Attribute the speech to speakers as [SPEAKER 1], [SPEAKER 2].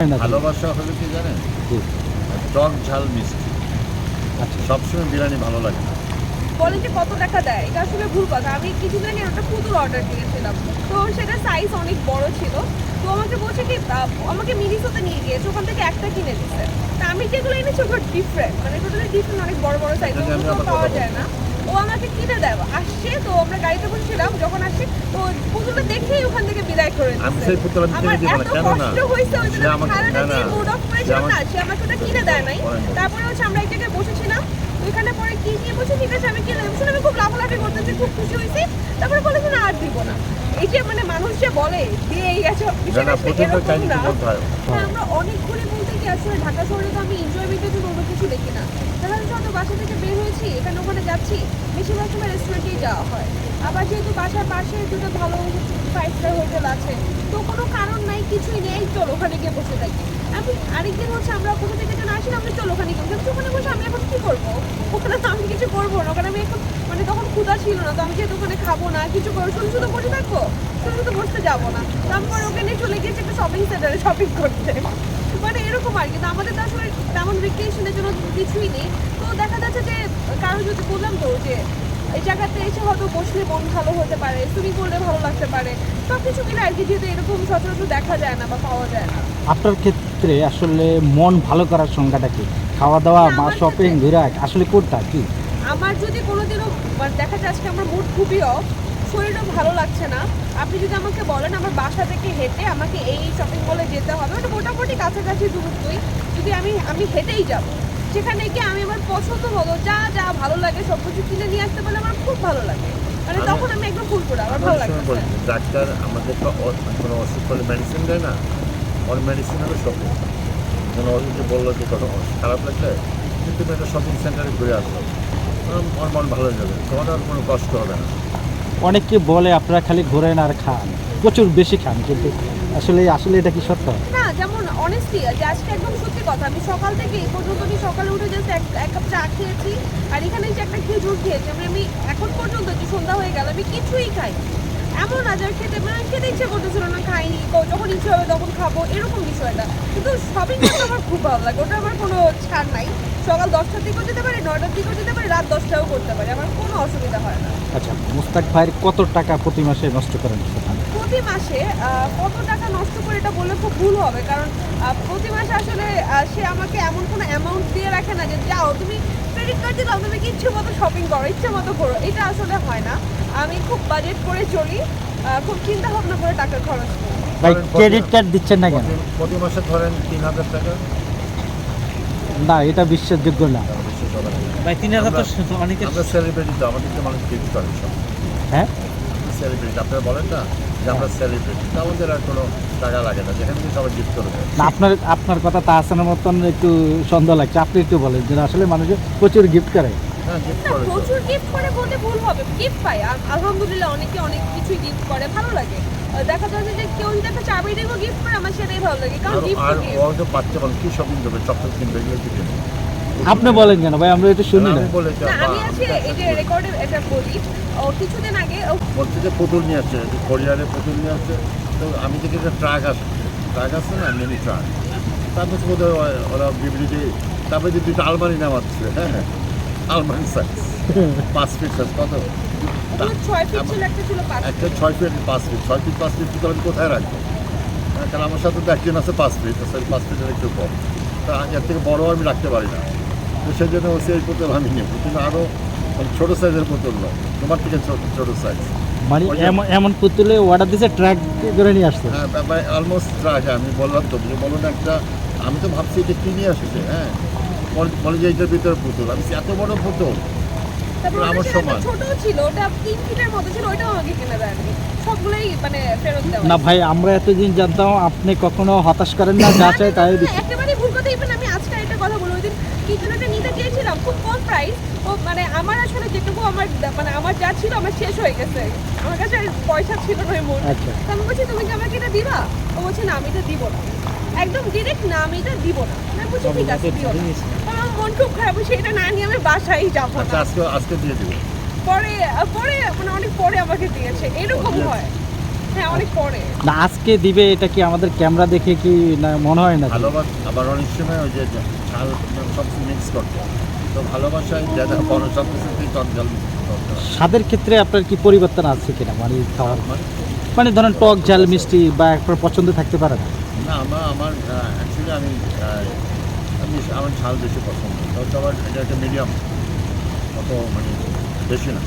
[SPEAKER 1] ভালোবাসা হলো কি জানেন? টক ঝাল মিষ্টি।
[SPEAKER 2] আচ্ছা।
[SPEAKER 1] সবসময় বিরিয়ানি ভালো লাগে না।
[SPEAKER 3] বলেন যে কত টাকা দেয়? এটা আসলে ভুল কথা। আমি কিছুদিন আগে একটা পুতুল অর্ডার দিয়েছিলাম তো সেটা সাইজ অনেক বড় ছিল। তো আমাকে বলছে কি আমাকে মিনিসোতে নিয়ে গিয়েছে ওখান থেকে একটা কিনে দিচ্ছে তা আমি যেগুলো এনেছি ওগুলো ডিফারেন্ট মানে টোটালি ডিফারেন্ট অনেক বড় বড় সাইজ পাওয়া যায় না। ও আমাকে কিনে দেয় আসছে তো আমরা গাড়িতে বসেছিলাম যখন আসছে তো পুতুলটা দেখেই ওখান থেকে বিদায় করে আমার এত কষ্ট হয়েছে ওই জন্য আমি সারাটা
[SPEAKER 1] না না
[SPEAKER 3] দিন মুড অফ করেছিলাম না সে আমাকে ওটা কিনে দেয় নাই। তারপরে হচ্ছে আমরা এক জায়গায় বসেছিলাম ওইখানে পরে কি নিয়ে বসে? ঠিক আছে আমি কি শুনে আমি খুব লাফালাফি করতেছি খুব খুশি হয়েছি। তারপরে বলেছে না আর দিব না। এই যে মানে মানুষ যে বলে দিয়েই গেছে
[SPEAKER 1] হয়।
[SPEAKER 3] আমরা অনেক ঘুরে বলতে কি আসলে ঢাকা শহরে তো আমি এনজয়মেন্টের জন্য অন্য কিছু দেখি না। যাচ্ছে হয়তো বাসা থেকে বের হয়েছি, এখানে ওখানে যাচ্ছি। বেশিরভাগ সময় রেস্টুরেন্টেই যাওয়া হয়। আবার যেহেতু বাসার পাশে দুটো ভালো ফাইভ স্টার হোটেল আছে, তো কোনো কারণ নাই, কিছুই নেই চলো ওখানে গিয়ে বসে থাকি। আমি আরেকদিন হচ্ছে আমরা কোথা থেকে যেন আসি, আমরা চলো ওখানে গিয়ে কিন্তু ওখানে বসে আমি এখন কি করব? ওখানে তো আমি কিছু করব না ওখানে আমি এখন মানে তখন ক্ষুধা ছিল না, তো আমি যেহেতু ওখানে খাব না, কিছু করব, শুধু শুধু বসে থাকব, শুধু শুধু বসতে যাব না। তারপর ওখানে চলে গিয়েছি একটা শপিং সেন্টারে শপিং করতে। মানে এরকম আর কি, তো আমাদের তো আসলে তেমন ভেকেশনের জন্য কিছুই নেই। দেখা যাচ্ছে যে কারও যদি বললাম তো যে এই জায়গাতে এসে হয়তো বসলে মন ভালো হতে পারে সুইমিং করলে ভালো লাগতে পারে সব কিছু মিলে আর কি যেহেতু এরকম সচরাচর দেখা যায় না বা পাওয়া যায় না।
[SPEAKER 2] আপনার ক্ষেত্রে আসলে মন ভালো করার সংখ্যাটা কি? খাওয়া দাওয়া বা শপিং ঘোরা আসলে কোনটা কি?
[SPEAKER 3] আমার যদি কোনোদিনও মানে দেখা যায় আজকে আমার মুড খুবই অফ শরীরও ভালো লাগছে না আপনি যদি আমাকে বলেন আমার বাসা থেকে হেঁটে আমাকে এই শপিং মলে যেতে হবে ওটা মোটামুটি কাছাকাছি দূরত্বই যদি আমি আমি হেঁটেই যাব। সেখানে গিয়ে আমি আমার পছন্দ হলো যা যা ভালো লাগে সব কিছু কিনে নিয়ে আসতে পারলে আমার খুব ভালো লাগে। মানে
[SPEAKER 1] আমি-
[SPEAKER 3] তখন আমি একদম ফুল করে আমার ভালো
[SPEAKER 1] অনেক সময় ডাক্তার আমাদের তো কোনো অসুখ হলে মেডিসিন দেয় না? ওর মেডিসিন হলো শপিং যেন ও যদি বলল যে কোনো খারাপ লাগলে তুমি একটা শপিং সেন্টারে ঘুরে আসো। ওর- ওর মন ভালো যাবে। তোমার আর কোনো কষ্ট হবে না।
[SPEAKER 2] অনেকে বলে আপনারা খালি ঘোরেন আর খান। প্রচুর বেশি খান কিন্তু আসলে আসলে এটা কি সত্য?
[SPEAKER 3] না যেমন অনেস্টলি আজকে একদম সত্যি কথা, আমি সকাল থেকে এই পর্যন্ত আমি সকালে উঠে জাস্ট এক এক কাপ চা খেয়েছি, আর এখানে যে একটা খেজুর খেয়েছি, আমি আমি এখন পর্যন্ত যে সন্ধ্যা হয়ে গেল, আমি কিছুই খাই এমন না যে খেতে মানে খেতে ইচ্ছে করতেছিল না, খাইনি যখন ইচ্ছে হবে তখন খাব, এরকম বিষয়টা কিন্তু শপিং করতে আমার খুব ভালো লাগে, ওটা আমার কোনো ছাড় নাই। সকাল দশটার দিকেও যেতে পারি, নয়টার দিকেও যেতে পারি, রাত দশটাও করতে পারি, আমার কোনো অসুবিধা হয় না।
[SPEAKER 2] আচ্ছা মুস্তাক ভাইয়ের কত টাকা প্রতি মাসে নষ্ট করেন
[SPEAKER 3] প্রতি মাসে আহ, কত টাকা নষ্ট করে এটা বললে খুব ভুল হবে। কারণ প্রতি মাসে আসলে সে আমাকে এমন কোনো অ্যামাউন্ট দিয়ে রাখে না যে যাও তুমি ক্রেডিট কার্ড দিলাম তুমি ইচ্ছে মতো শপিং করো ইচ্ছে মতো করো। এটা আসলে হয় না। আমি খুব বাজেট করে চলি খুব চিন্তা ভাবনা করে টাকা খরচ করি।
[SPEAKER 2] ভাই ক্রেডিট
[SPEAKER 1] প্রতি-
[SPEAKER 2] কার্ড দিচ্ছেন না কেন?
[SPEAKER 1] প্রতি- মাসে ধরেন তিন হাজার টাকা।
[SPEAKER 2] না এটা বিশ্বাসযোগ্য না।
[SPEAKER 4] ভাই তিন হাজার তো
[SPEAKER 1] আমরা সেলিব্রিটি তো আমাদেরকে মানুষ গিফট করে সব।
[SPEAKER 2] হ্যাঁ?
[SPEAKER 1] সেলিব্রিটি আপনারা বলেন না। যে আমরা সেলিব্রিটি আমাদের আর কোনো টাকা লাগে না যেখানে থেকে সবাই গিফট করে দেয়।
[SPEAKER 2] না আপনার আপনার কথা তাহসানের মতন একটু সন্দেহ লাগছে। আপনি একটু বলেন যে আসলে মানুষের প্রচুর গিফট করে।
[SPEAKER 1] হ্যাঁ গিফট করে
[SPEAKER 3] প্রচুর গিফট করে ভুল হবে। গিফট পাই আলহামদুলিল্লাহ অনেকে অনেক কিছুই গিফট করে ভালো লাগে। দেখা যাচ্ছে যে কেউ যদি একটা চাবি দেখো গিফট করে আমার সেটাই ভালো লাগে কারণ গিফট
[SPEAKER 1] আর ও বাচ্চা বল কি শপিং করবে? চকলেট কিনবে এগুলো কি
[SPEAKER 2] আপনি বলেন কেন? ভাই আমরা একটু শুনি না।
[SPEAKER 1] আমি
[SPEAKER 3] আজকে এই যে রেকর্ডে এটা বলি ও কিছুদিন আগে ও
[SPEAKER 1] বলছে যে পুতুল নিয়ে আসছে যে কোরিয়ারে পুতুল নিয়ে আসছে। তো আমি দেখি যে ট্রাক আসছে ট্রাক আসছে না মিনি ট্রাক তারপর তো বোধহয় ওরা- ওরা বিবৃতি তারপরে যে দুটো আলমারি নামাচ্ছে হ্যাঁ আলমারি সাইজ পাঁচ ফিট সাইজ কত?
[SPEAKER 3] ওগুলো ছয় ফিট ছিল একটা ছিল পাঁচ
[SPEAKER 1] একটা ছয় ফিট পাঁচ ফিট ছয় ফিট পাঁচ ফিট তো আমি কোথায় রাখব? হ্যাঁ, কারণ আমার সাথে তো একজন আছে পাঁচ ফিট সরি পাঁচ ফিটের একটু কম। তা এর থেকে বড় আমি রাখতে পারি না। সেই জন্য ও সেই পুতুল আমি নেব। কিন্তু আরও ছোটো সাইজের পুতুল নয়। তোমার থেকে ছোটো ছোটো সাইজ
[SPEAKER 2] মানে এমন এমন পুতুলে অর্ডার দিছে ট্র্যাক করে নিয়ে আসছে।
[SPEAKER 1] হ্যাঁ ভাই অলমোস্ট ট্রাক আমি বললাম তো যে বলুন একটা আমি তো ভাবছি এটা কি নিয়ে আসছে হ্যাঁ? বলে- যে এইটার ভিতরে পুতুল। আমি এত বড় পুতুল। আমার সমান।
[SPEAKER 3] ছোট ছিল ওটা তিন ফিটের মতো ছিল ওইটাও আমাকে কিনে দেয়নি। সবগুলোই মানে ফেরত দেওয়া
[SPEAKER 2] না ভাই আমরা এতদিন জানতাম আপনি কখনো হতাশ করেন না যা চাই তাই দিচ্ছেন
[SPEAKER 3] একেবারে ভুল কথা ইভেন আমি আজকে একটা কথা বলি ওই দিন নিতে চেয়েছিলাম? খুব কম প্রাইস ও মানে আমার আসলে যেটুকু আমার মানে আমার যা ছিল আমার শেষ হয়ে গেছে। আমার কাছে পয়সা ছিল না এই মুহূর্তে।
[SPEAKER 2] আচ্ছা।
[SPEAKER 3] আমি বলছি তুমি কি আমাকে এটা দিবা? ও বলছে না আমি এটা দিব না। একদম ডিরেক্ট না আমি এটা দিব না। আমি বলছি ঠিক আছে দিও না। আমার মন খুব খারাপ হয়েছে এটা না নিয়ে আমি বাসায় যাব
[SPEAKER 1] আচ্ছা
[SPEAKER 3] না
[SPEAKER 1] আজকে আজকে দিয়ে দেবো।
[SPEAKER 3] পরে পরে মানে অনেক পরে আমাকে দিয়েছে। এরকম হয়। হ্যাঁ অনেক পরে।
[SPEAKER 2] না আজকে দিবে এটা কি আমাদের ক্যামেরা দেখে কি না মনে হয় না
[SPEAKER 1] আবার অনেক সময় ওই যে সব মিক্স করতে। তো ভালোবাসায় যারা বড় সব কিছুতেই।
[SPEAKER 2] স্বাদের ক্ষেত্রে আপনার কি পরিবর্তন আছে কিনা? মানে খাওয়ার
[SPEAKER 1] মানে
[SPEAKER 2] ধরেন টক ঝাল মিষ্টি বা একবার পছন্দ থাকতে পারে না?
[SPEAKER 1] না আমার আমার অ্যাকচুয়ালি আমি আমি আমার ঝাল বেশি পছন্দ তো আবার এটা একটা মিডিয়াম অত মানে বেশি না।